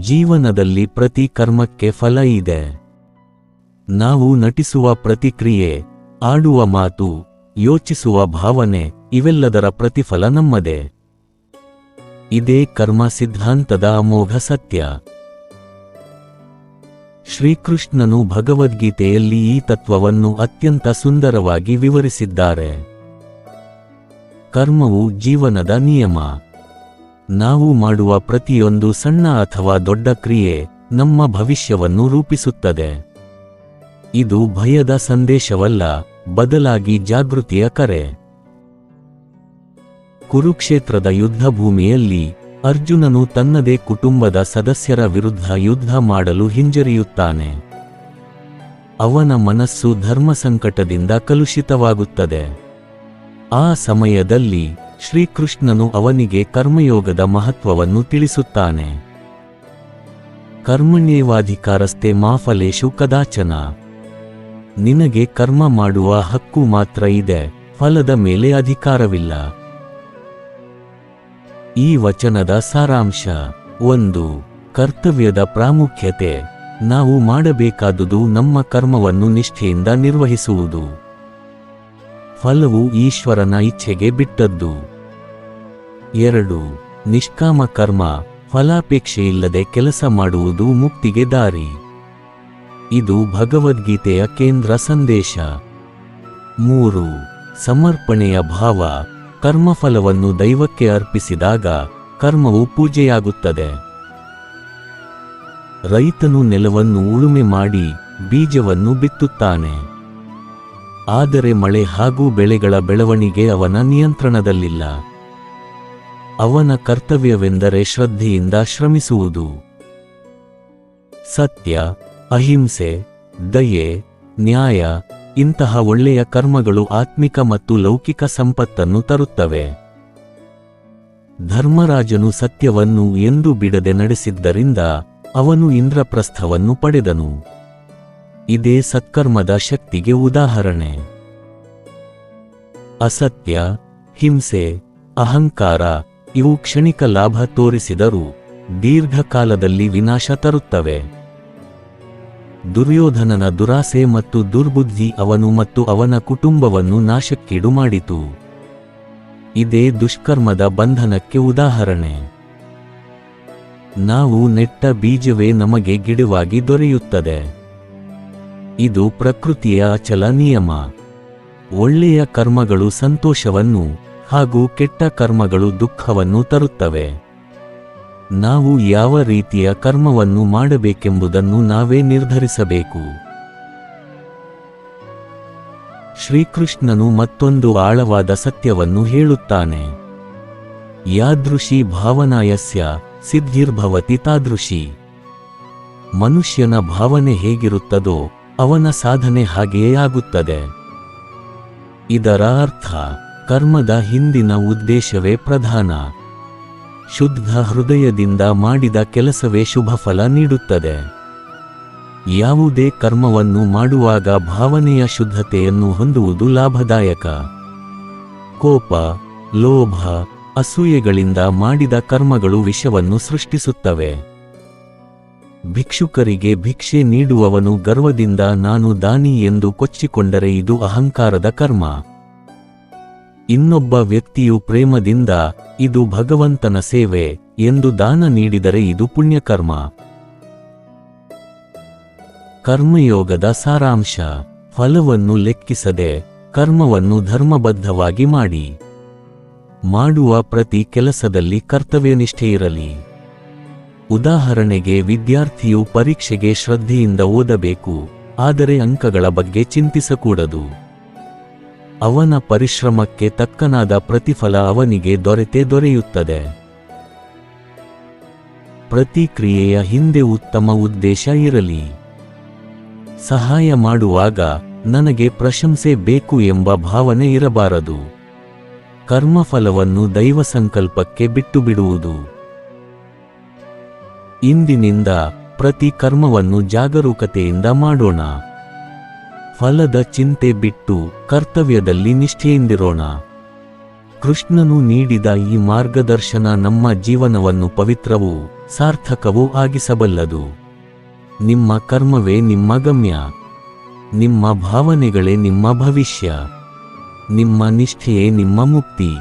ಜೀವನದಲ್ಲಿ ಪ್ರತಿ ಕರ್ಮಕ್ಕೆ ಫಲ ಇದೆ. ನಾವು ನಟಿಸುವ ಪ್ರತಿಕ್ರಿಯೆ, ಆಡುವ ಮಾತು, ಯೋಚಿಸುವ ಭಾವನೆ, ಇವೆಲ್ಲದರ ಪ್ರತಿಫಲ ನಮ್ಮದೇ. ಇದೇ ಕರ್ಮ ಸಿದ್ಧಾಂತದ ಅಮೋಘ ಸತ್ಯ. ಶ್ರೀಕೃಷ್ಣನು ಭಗವದ್ಗೀತೆಯಲ್ಲಿ ಈ ತತ್ವವನ್ನು ಅತ್ಯಂತ ಸುಂದರವಾಗಿ ವಿವರಿಸಿದ್ದಾರೆ. ಕರ್ಮವು ಜೀವನದ ನಿಯಮ. ನಾವು ಮಾಡುವ ಪ್ರತಿಯೊಂದು ಸಣ್ಣ ಅಥವಾ ದೊಡ್ಡ ಕ್ರಿಯೆ ನಮ್ಮ ಭವಿಷ್ಯವನ್ನು ರೂಪಿಸುತ್ತದೆ. ಇದು ಭಯದ ಸಂದೇಶವಲ್ಲ, ಬದಲಾಗಿ ಜಾಗೃತಿಯ ಕರೆ. ಕುರುಕ್ಷೇತ್ರದ ಯುದ್ಧಭೂಮಿಯಲ್ಲಿ ಅರ್ಜುನನು ತನ್ನದೇ ಕುಟುಂಬದ ಸದಸ್ಯರ ವಿರುದ್ಧ ಯುದ್ಧ ಮಾಡಲು ಹಿಂಜರಿಯುತ್ತಾನೆ. ಅವನ ಮನಸ್ಸು ಧರ್ಮ ಸಂಕಟದಿಂದ ಕಲುಷಿತವಾಗುತ್ತದೆ. ಆ ಸಮಯದಲ್ಲಿ ಶ್ರೀಕೃಷ್ಣನು ಅವನಿಗೆ ಕರ್ಮಯೋಗದ ಮಹತ್ವವನ್ನು ತಿಳಿಸುತ್ತಾನೆ. ಕರ್ಮಣ್ಯೇವಾಧಿಕಾರಸ್ಥೆ ಮಾಫಲೇಶು ಕದಾಚನ. ನಿನಗೆ ಕರ್ಮ ಮಾಡುವ ಹಕ್ಕು ಮಾತ್ರ ಇದೆ, ಫಲದ ಮೇಲೆ ಅಧಿಕಾರವಿಲ್ಲ. ಈ ವಚನದ ಸಾರಾಂಶ, ಒಂದು, ಕರ್ತವ್ಯದ ಪ್ರಾಮುಖ್ಯತೆ. ನಾವು ಮಾಡಬೇಕಾದುದು ನಮ್ಮ ಕರ್ಮವನ್ನು ನಿಷ್ಠೆಯಿಂದ ನಿರ್ವಹಿಸುವುದು. ಫಲವು ಈಶ್ವರನ ಇಚ್ಛೆಗೆ ಬಿಟ್ಟದ್ದು. ಎರಡು, ನಿಷ್ಕಾಮ ಕರ್ಮ ಫಲಾಪೇಕ್ಷೆಯಿಲ್ಲದೆ ಕೆಲಸ ಮಾಡುವುದು ಮುಕ್ತಿಗೆ ದಾರಿ. ಇದು ಭಗವದ್ಗೀತೆಯ ಕೇಂದ್ರ ಸಂದೇಶ. ಮೂರು, ಸಮರ್ಪಣೆಯ ಭಾವ, ಕರ್ಮಫಲವನ್ನು ದೈವಕ್ಕೆ ಅರ್ಪಿಸಿದಾಗ ಕರ್ಮವು ಪೂಜೆಯಾಗುತ್ತದೆ. ರೈತನು ನೆಲವನ್ನು ಉಳುಮೆ ಮಾಡಿ ಬೀಜವನ್ನು ಬಿತ್ತುತ್ತಾನೆ. ಆದರೆ ಮಳೆ ಹಾಗೂ ಬೆಳೆಗಳ ಬೆಳವಣಿಗೆ ಅವನ ನಿಯಂತ್ರಣದಲ್ಲಿಲ್ಲ. ಅವನ ಕರ್ತವ್ಯವೆಂದರೆ ಶ್ರದ್ಧೆಯಿಂದ ಶ್ರಮಿಸುವುದು. ಸತ್ಯ, ಅಹಿಂಸೆ, ದಯೆ, ನ್ಯಾಯ, ಇಂತಹ ಒಳ್ಳೆಯ ಕರ್ಮಗಳು ಆತ್ಮಿಕ ಮತ್ತು ಲೌಕಿಕ ಸಂಪತ್ತನ್ನು ತರುತ್ತವೆ. ಧರ್ಮರಾಜನು ಸತ್ಯವನ್ನು ಎಂದು ಬಿಡದೆ ನಡೆಸಿದ್ದರಿಂದ ಅವನು ಇಂದ್ರಪ್ರಸ್ಥವನ್ನು ಪಡೆದನು. ಇದೇ ಸತ್ಕರ್ಮದ ಶಕ್ತಿಗೆ ಉದಾಹರಣೆ. ಅಸತ್ಯ, ಹಿಂಸೆ, ಅಹಂಕಾರ, ಇವು ಕ್ಷಣಿಕ ಲಾಭ ತೋರಿಸಿದರೂ ದೀರ್ಘಕಾಲದಲ್ಲಿ ವಿನಾಶ ತರುತ್ತವೆ. ದುರ್ಯೋಧನನ ದುರಾಸೆ ಮತ್ತು ದುರ್ಬುದ್ಧಿ ಅವನು ಮತ್ತು ಅವನ ಕುಟುಂಬವನ್ನು ನಾಶಕ್ಕೀಡು ಮಾಡಿತು. ಇದೇ ದುಷ್ಕರ್ಮದ ಬಂಧನಕ್ಕೆ ಉದಾಹರಣೆ. ನಾವು ನೆಟ್ಟ ಬೀಜವೇ ನಮಗೆ ಗಿಡವಾಗಿ ದೊರೆಯುತ್ತದೆ. ಇದು ಪ್ರಕೃತಿಯ ಅಚಲ ನಿಯಮ. ಒಳ್ಳೆಯ ಕರ್ಮಗಳು ಸಂತೋಷವನ್ನು ಹಾಗೂ ಕೆಟ್ಟ ಕರ್ಮಗಳು ದುಃಖವನ್ನು ತರುತ್ತವೆ. ನಾವು ಯಾವ ರೀತಿಯ ಕರ್ಮವನ್ನು ಮಾಡಬೇಕೆಂಬುದನ್ನು ನಾವೇ ನಿರ್ಧರಿಸಬೇಕು. ಶ್ರೀಕೃಷ್ಣನು ಮತ್ತೊಂದು ಆಳವಾದ ಸತ್ಯವನ್ನು ಹೇಳುತ್ತಾನೆ. ಯಾದೃಶಿ ಭಾವನಾಯಸ್ಯ ಸಿದ್ಧಿರ್ಭವತಿ ತಾದೃಶಿ. ಮನುಷ್ಯನ ಭಾವನೆ ಹೇಗಿರುತ್ತದೋ ಅವನ ಸಾಧನೆ ಹಾಗೆಯೇ ಆಗುತ್ತದೆ. ಇದರ ಅರ್ಥ ಕರ್ಮದ ಹಿಂದಿನ ಉದ್ದೇಶವೇ ಪ್ರಧಾನ. ಶುದ್ಧ ಹೃದಯದಿಂದ ಮಾಡಿದ ಕೆಲಸವೇ ಶುಭ ಫಲ ನೀಡುತ್ತದೆ. ಯಾವುದೇ ಕರ್ಮವನ್ನು ಮಾಡುವಾಗ ಭಾವನೆಯ ಶುದ್ಧತೆಯನ್ನು ಹೊಂದುವುದು ಲಾಭದಾಯಕ. ಕೋಪ, ಲೋಭ, ಅಸೂಯೆಗಳಿಂದ ಮಾಡಿದ ಕರ್ಮಗಳು ವಿಷವನ್ನು ಸೃಷ್ಟಿಸುತ್ತವೆ. ಭಿಕ್ಷುಕರಿಗೆ ಭಿಕ್ಷೆ ನೀಡುವವನು ಗರ್ವದಿಂದ ನಾನು ದಾನಿ ಎಂದು ಕೊಚ್ಚಿಕೊಂಡರೆ ಇದು ಅಹಂಕಾರದ ಕರ್ಮ. ಇನ್ನೊಬ್ಬ ವ್ಯಕ್ತಿಯು ಪ್ರೇಮದಿಂದ, ಇದು ಭಗವಂತನ ಸೇವೆ ಎಂದು ದಾನ ನೀಡಿದರೆ ಇದು ಪುಣ್ಯಕರ್ಮ. ಕರ್ಮಯೋಗದ ಸಾರಾಂಶ, ಫಲವನ್ನು ಲೆಕ್ಕಿಸದೆ ಕರ್ಮವನ್ನು ಧರ್ಮಬದ್ಧವಾಗಿ ಮಾಡಿ. ಮಾಡುವ ಪ್ರತಿ ಕೆಲಸದಲ್ಲಿ ಕರ್ತವ್ಯನಿಷ್ಠೆ ಇರಲಿ. ಉದಾಹರಣೆಗೆ ವಿದ್ಯಾರ್ಥಿಯು ಪರೀಕ್ಷೆಗೆ ಶ್ರದ್ಧೆಯಿಂದ ಓದಬೇಕು, ಆದರೆ ಅಂಕಗಳ ಬಗ್ಗೆ ಚಿಂತಿಸಕೂಡದು. ಅವನ ಪರಿಶ್ರಮಕ್ಕೆ ತಕ್ಕನಾದ ಪ್ರತಿಫಲ ಅವನಿಗೆ ದೊರೆತೇ ದೊರೆಯುತ್ತದೆ. ಪ್ರತಿಕ್ರಿಯೆಯ ಹಿಂದೆ ಉತ್ತಮ ಉದ್ದೇಶ ಇರಲಿ. ಸಹಾಯ ಮಾಡುವಾಗ ನನಗೆ ಪ್ರಶಂಸೆ ಬೇಕು ಎಂಬ ಭಾವನೆ ಇರಬಾರದು. ಕರ್ಮಫಲವನ್ನು ದೈವ ಸಂಕಲ್ಪಕ್ಕೆ ಬಿಟ್ಟು ಬಿಡುವುದು. ಇಂದಿನಿಂದ ಪ್ರತಿ ಕರ್ಮವನ್ನು ಜಾಗರೂಕತೆಯಿಂದ ಮಾಡೋಣ. ಫಲದ ಚಿಂತೆ ಬಿಟ್ಟು ಕರ್ತವ್ಯದಲ್ಲಿ ನಿಷ್ಠೆಯಿಂದಿರೋಣ. ಕೃಷ್ಣನು ನೀಡಿದ ಈ ಮಾರ್ಗದರ್ಶನ ನಮ್ಮ ಜೀವನವನ್ನು ಪವಿತ್ರವೂ ಸಾರ್ಥಕವೂ ಆಗಿಸಬಲ್ಲದು. ನಿಮ್ಮ ಕರ್ಮವೇ ನಿಮ್ಮ ಗಮ್ಯ. ನಿಮ್ಮ ಭಾವನೆಗಳೇ ನಿಮ್ಮ ಭವಿಷ್ಯ. ನಿಮ್ಮ ನಿಷ್ಠೆಯೇ ನಿಮ್ಮ ಮುಕ್ತಿ.